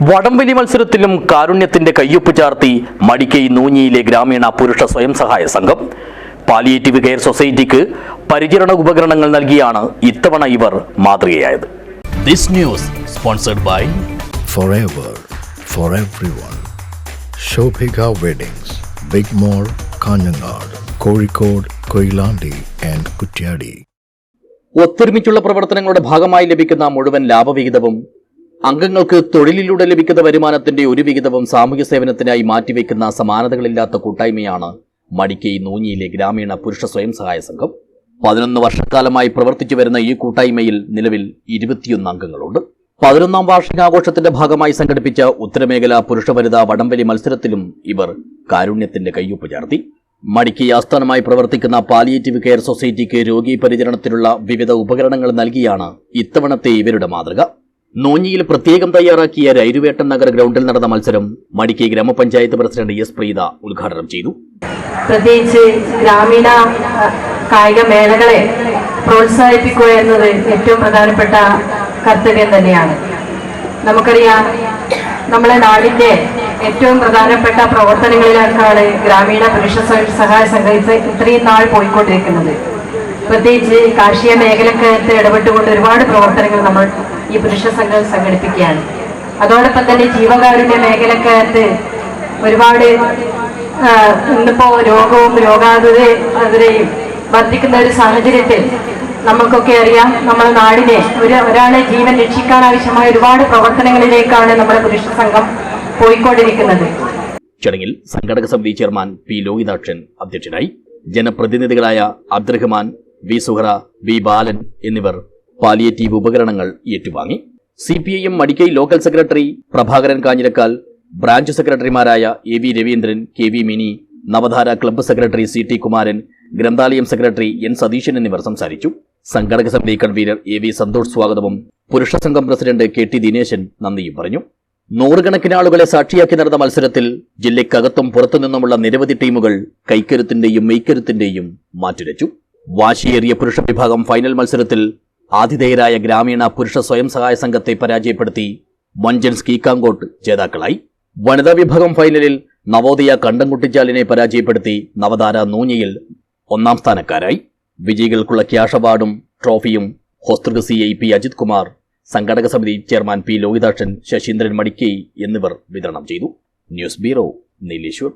വടംവലി മത്സരത്തിലും കാരുണ്യത്തിന്റെ കയ്യൊപ്പ് ചാർത്തി മടിക്കൈ നൂഞ്ഞിയിലെ ഗ്രാമീണ പുരുഷ സ്വയം സഹായ സംഘം. പാലിയേറ്റീവ് കെയർ സൊസൈറ്റിക്ക് പരിചരണ ഉപകരണങ്ങൾ നൽകിയാണ് ഇത്തവണ ഇവർ മാതൃകയായത്. This news sponsored by. ഒത്തൊരുമിച്ചുള്ള പ്രവർത്തനങ്ങളുടെ ഭാഗമായി ലഭിക്കുന്ന മുഴുവൻ ലാഭവിഹിതവും അംഗങ്ങൾക്ക് തൊഴിലിലൂടെ ലഭിക്കുന്ന വരുമാനത്തിന്റെ ഒരു വിഹിതവും സാമൂഹ്യ സേവനത്തിനായി മാറ്റിവെക്കുന്ന സമാനതകളില്ലാത്ത കൂട്ടായ്മയാണ് മടിക്കൈ നൂഞ്ഞിയിലെ ഗ്രാമീണ പുരുഷ സ്വയം സഹായ സംഘം. പതിനൊന്ന് വർഷക്കാലമായി പ്രവർത്തിച്ചു വരുന്ന ഈ കൂട്ടായ്മയിൽ നിലവിൽ ഇരുപത്തിയൊന്ന് അംഗങ്ങളുണ്ട്. പതിനൊന്നാം വാർഷികാഘോഷത്തിന്റെ ഭാഗമായി സംഘടിപ്പിച്ച ഉത്തരമേഖല പുരുഷ വനിതാ വടംവലി മത്സരത്തിലും ഇവർ കാരുണ്യത്തിന്റെ കയ്യൊപ്പ് ചാർത്തി. മടിക്കൈ ആസ്ഥാനമായി പ്രവർത്തിക്കുന്ന പാലിയേറ്റീവ് കെയർ സൊസൈറ്റിക്ക് രോഗി പരിചരണത്തിനുള്ള വിവിധ ഉപകരണങ്ങൾ നൽകിയാണ് ഇത്തവണത്തെ ഇവരുടെ മാതൃക. നോഞ്ഞിയിൽ പ്രത്യേകം തയ്യാറാക്കിയ രൈരുവേട്ടൻ നഗർ ഗ്രൗണ്ടിൽ നടന്ന മത്സരം മടിക്കൈ ഗ്രാമപഞ്ചായത്ത് പ്രസിഡന്റ് എസ് പ്രീത ഉദ്ഘാടനം ചെയ്തു. പ്രത്യേകിച്ച് ഗ്രാമീണ കായിക മേളകളെ പ്രോത്സാഹിപ്പിക്കുക എന്നത് ഏറ്റവും പ്രധാനപ്പെട്ട കർത്തവ്യം തന്നെയാണ്. നമുക്കറിയാം നമ്മളെ നാടിന്റെ ഏറ്റവും പ്രധാനപ്പെട്ട പ്രവർത്തനങ്ങളിലേക്കാണ് ഗ്രാമീണ പുരുഷ സഹായ സംഘം ഇത് ഇത്രയും നാൾ പോയിക്കൊണ്ടിരിക്കുന്നത്. പ്രത്യേകിച്ച് കാർഷിക മേഖലക്കകത്ത് ഇടപെട്ടുകൊണ്ട് ഒരുപാട് പ്രവർത്തനങ്ങൾ നമ്മൾ ഈ പുരുഷ സംഘം സംഘടിപ്പിക്കുകയാണ്. അതോടൊപ്പം തന്നെ ജീവകാരുണ്യ മേഖലക്കകത്ത് ഒരുപാട് ഇന്നിപ്പോ രോഗവും രോഗാതുരയും വർദ്ധിക്കുന്ന ഒരു സാഹചര്യത്തിൽ നമുക്കൊക്കെ അറിയാം നമ്മുടെ നാടിനെ ഒരു ഒരാളെ ജീവൻ രക്ഷിക്കാൻ ആവശ്യമായ ഒരുപാട് പ്രവർത്തനങ്ങളിലേക്കാണ് നമ്മുടെ പുരുഷ സംഘം പോയിക്കൊണ്ടിരിക്കുന്നത്. ചടങ്ങിൽ സംഘടക സമിതി ചെയർമാൻ പി ലോഹിതാക്ഷൻ അധ്യക്ഷനായി ജനപ്രതിനിധികളായ അബ്ദുറഹ്മാൻ വി സുഹറ വി ബാലൻ എന്നിവർ പാലിയേറ്റീവ് ഉപകരണങ്ങൾ ഏറ്റുവാങ്ങി. C P I M Madikkai local secretary Prabhakaran Kanhirakkal branch സെക്രട്ടറിമാരായ A V Raveendran K V Mini Navadhara club secretary C T Kumaran ഗ്രന്ഥാലയം secretary N Satheesan എന്നിവർ സംസാരിച്ചു. സംഘടക സമിതി കൺവീനർ എ വി സന്തോഷ് സ്വാഗതവും പുരുഷ സംഘം പ്രസിഡന്റ് കെ ടി ദിനേശൻ നന്ദിയും പറഞ്ഞു. നൂറുകണക്കിന് ആളുകളെ സാക്ഷിയാക്കി നടന്ന മത്സരത്തിൽ ജില്ലയ്ക്കകത്തും പുറത്തുനിന്നുമുള്ള നിരവധി ടീമുകൾ കൈക്കരുത്തിന്റെയും മെയ്ക്കരുത്തിന്റെയും മാറ്റുരച്ചു. വാശിയേറിയ പുരുഷ വിഭാഗം ഫൈനൽ മത്സരത്തിൽ ആതിഥേയരായ ഗ്രാമീണ പുരുഷ സ്വയം സഹായ സംഘത്തെ പരാജയപ്പെടുത്തി മഞ്ചൻ സ്കീക്കാങ്കോട്ട് ജേതാക്കളായി. വനിതാ വിഭാഗം ഫൈനലിൽ നവോദയ കണ്ടംകുട്ടിച്ചാലിനെ പരാജയപ്പെടുത്തി നവതാര നൂഞ്ഞയിൽ ഒന്നാം സ്ഥാനക്കാരായി. വിജയികൾക്കുള്ള ക്യാഷ് അവാർഡും ട്രോഫിയും Hosdurg C I P Ajith Kumar സംഘടക സമിതി ചെയർമാൻ പി ലോഹിതാക്ഷൻ ശശീന്ദ്രൻ മടിക്കൈ എന്നിവർ വിതരണം ചെയ്തു. News bureau Nileshwar.